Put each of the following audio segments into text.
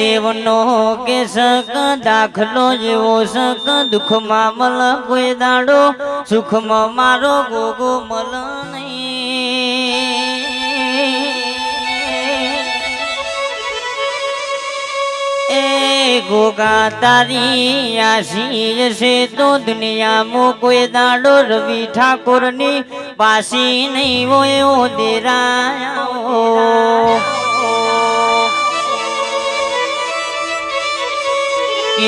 દેવનો કે સક દાખલો જેવો સક દુઃખમાં મલ કોઈ દાડો, સુખમાં મારો ગોગો મલ નહીં. ગોગા તારી આશી જશે તો દુનિયામાં કોઈ દાડો રવિ ઠાકોરની પાસી નહીં હોય દેરાયા.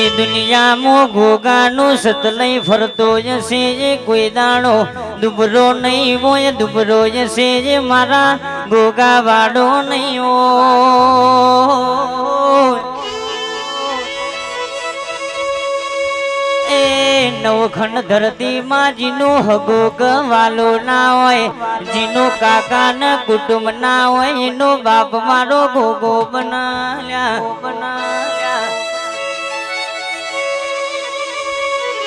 એ દુનિયામાં સત લઈ ફરતો જશે જે કોઈ દાણો. દુબરો નહીં હોય, દુબરો જશે જે મારા ગોગા વાડો નહીં એ નવખંડ ધરતીમાં જીનો હગો ગવાલો ના હોય, જીનો કાકા ન કુટુંબ ના હોય, એનો બાપ મારો ગોગો બનાલ્યા બનાલ્યા.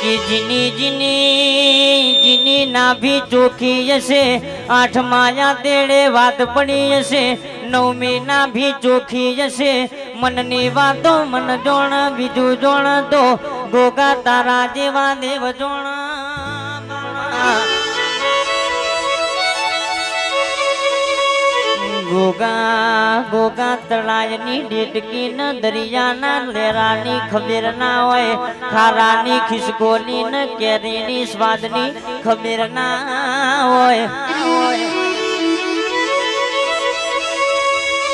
કે જીની જીની જીની નાભી ચોખી હશે. આઠ માયા તેડે વાત પડી હશે. નવમી નાભી ચોખી હશે. મનની વાતો મન જોણ, બીજું જોણ તો ગોગા તારા જેવા દેવ જોણ. ગોગા ગોગા તળાયની ડેટકી ન દરિયાના લેરાની ખબર ના હોય. ખારાની ખિસકોલી ન કેરીની સ્વાદની ખબર ના હોય.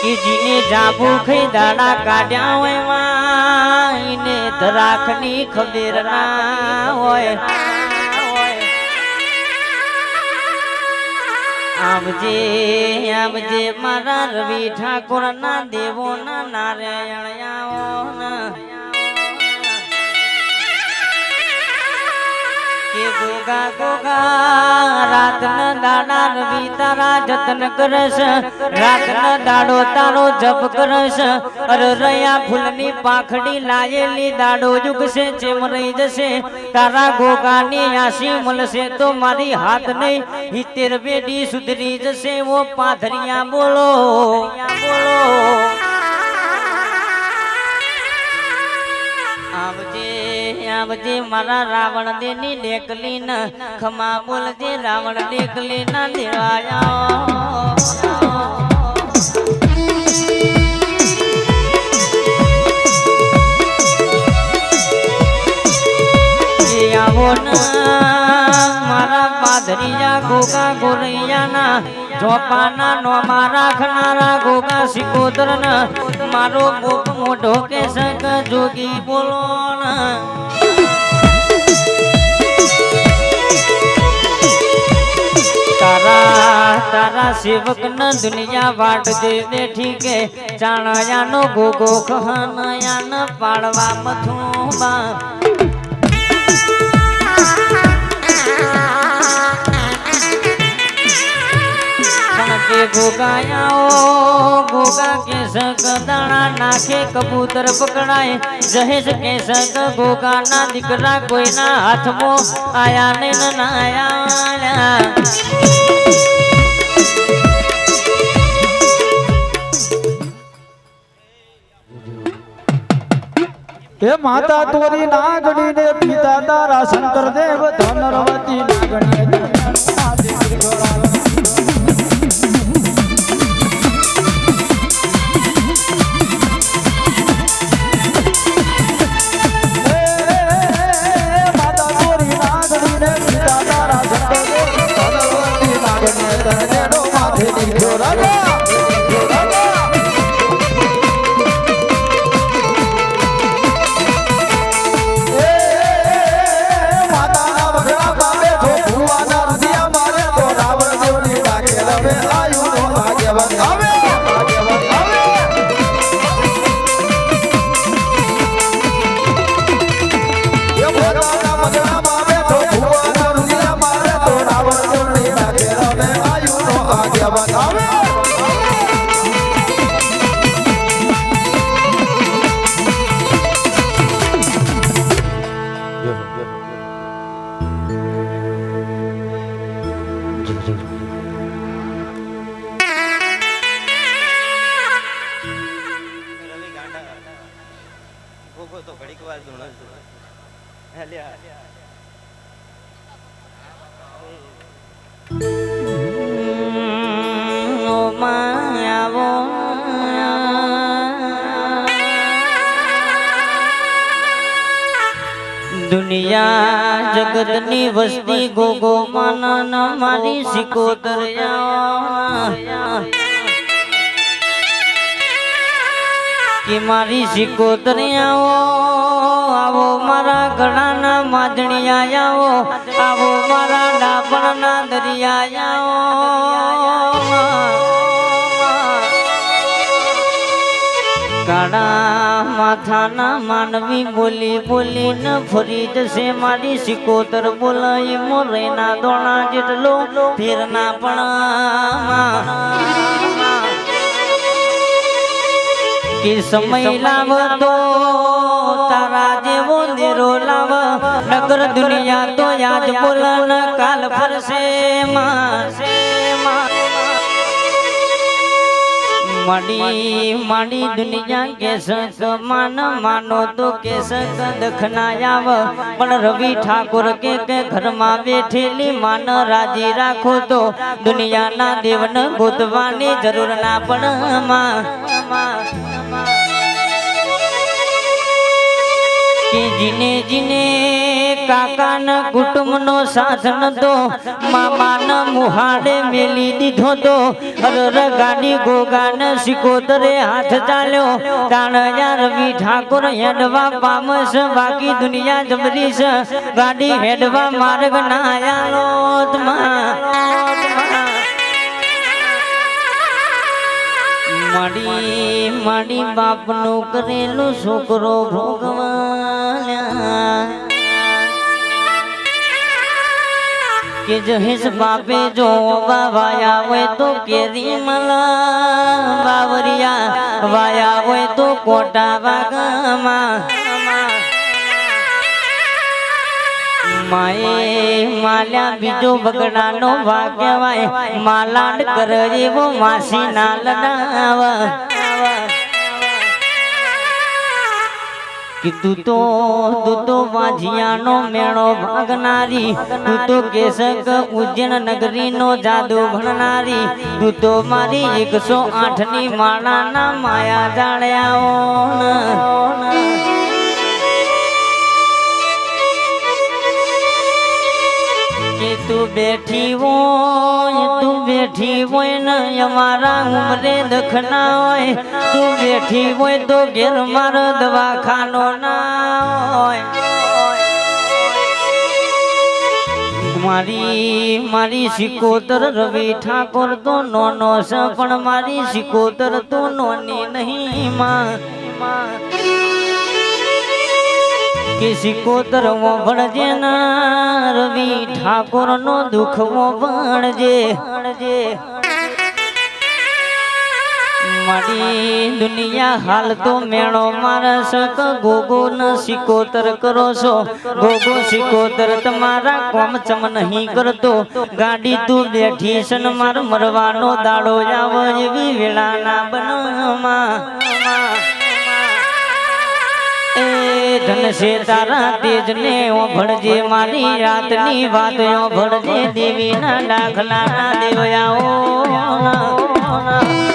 કે જીને જાબુ ખઈ દાડા કાઢ્યા હોયમાં ઈને ધરાખની ખબર ના હોય. આવજે આવજે મારા રવિ ઠાકોર ના દેવો ના. નારાયણ કે ગોગા ગોગા ન રવિ તારા જતન કરશ રાત ન દાડો તારો જપ કરશ. અર રયા ફૂલની પાખડી લાયેલી દાડો જુગશે ચેમ રહી જશે. તારા ગોગાની આશી મળશે તો મારી હાથ નહીં. હિતેર બેડી સુધરી જશે, ઓ પાથરિયા બોલો બોલો. આવજે મારા રાવણ દેની ડેકલી ન ખમા બોલજે રાવણ ડેકલી ના દેવાયા મારા પાદરિયા ગોગા ગોરૈયાના ચોપાના નો મારા ખનારા ગોગા સિકોદર મારો બોપ મોઢો કે સક જોગી બોલો સેવક ન દુનિયા વાટ દે બેઠી કે ચાણયા નો ગોગો કહનયા ન પાડવા મથું બા પણ કે ગોગાયાઓ ગોગા કે સગ દાણા નાખે કબૂતર પકડાય. જહેજ કે સગ ગોગા ના દીકરા કોઈના હાથમાં આયા ને ન હે માતા તોરી નાગણી ને પિતા તારા શંકર દેવ ધનરવતી નાગણી દુનિયા જગતની વસ્તી ગોગો માના મારી સિકોતર કે મારી સિકોતર આવો મારા ગળાના માજણિયા આવો આવો મારા ડાપણના દરિયા આવો માનવી બોલી બોલીને ફરી જશે સિકોતર બોલાય મોરેના દોણા જેટલો ફેરના પણ કે સમય લાવતો, તારા લાવ, નગર દુનિયા તો યાદ બોલન કાલ ફરશે મડી મડી દુનિયા કેસક માન, માનો તો કેસક દખના આવ પણ રવિ ઠાકોર કે કે ઘરમાં બેઠેલી માન રાજી રાખો તો દુનિયાના દેવન ગોતવાની જરૂર ના પણ માં કે જીને જીને કાકાના કુટુંબનો સાથ નતો મામાના મુહાડે મેલી દીધો તો ગાડી ગોગાને સિકોતરે હાથ ચાલ્યો. તાણ યાર રવિ ઠાકોર હેડવા પામસ બાકી દુનિયા જબરીશ. ગાડી હેડવા માર્ગ ના આયાલો મડી મડી બાપનું કરેલું છોકરો ભોગવાલ્યા કે જહેશ બાપે જો વાયા હોય તો કેરી મલા બાવરિયા વાયા હોય તો કોટા વાગમાં. માએ માલ્યા બીજો બગડાનો ભાગ કહેવાય, માલાડ કર એવો માસી ના લડાવ. કીધું તો તું, તો વાંझિયાનો મેળો ભાગનારી, તું તો કેસક ઉજ્જૈન નગરીનો જાદુ ભણનારી, તું તો મારી એકસો આઠની માળાના માયા જાળ્યાઓ તું બેઠી હોય, તું બેઠી હોય ને અમારા ઉમરે દખના હોય. તું બેઠી હોય તો ઘેર મારો દવાખાનો ના હોય. મારી મારી સિકોતર રવિ ઠાકોર તો નોનો છે, પણ મારી સિકોતર તો નોની નહીં માં. કે સિકોતર ભણજે ના રવિ ઠાકોર નો દુઃખ ભણજે મારી દુનિયા હાલ તો મેળો મારસ ક ગોગો ન સિકોતર કરો છો. ગોગો સિકોતર તમારા કોમ ચમ નહીં કરતો. ગાડી તું બેઠી સન માર મરવાનો દાડો આવ એવી વેળા ના બનમાં. છે તારા તેજ ને ઓ ભણજે મારી રાતની વાત ઓ ભણજે દેવી ના દાખલા ના દેવયા ઓ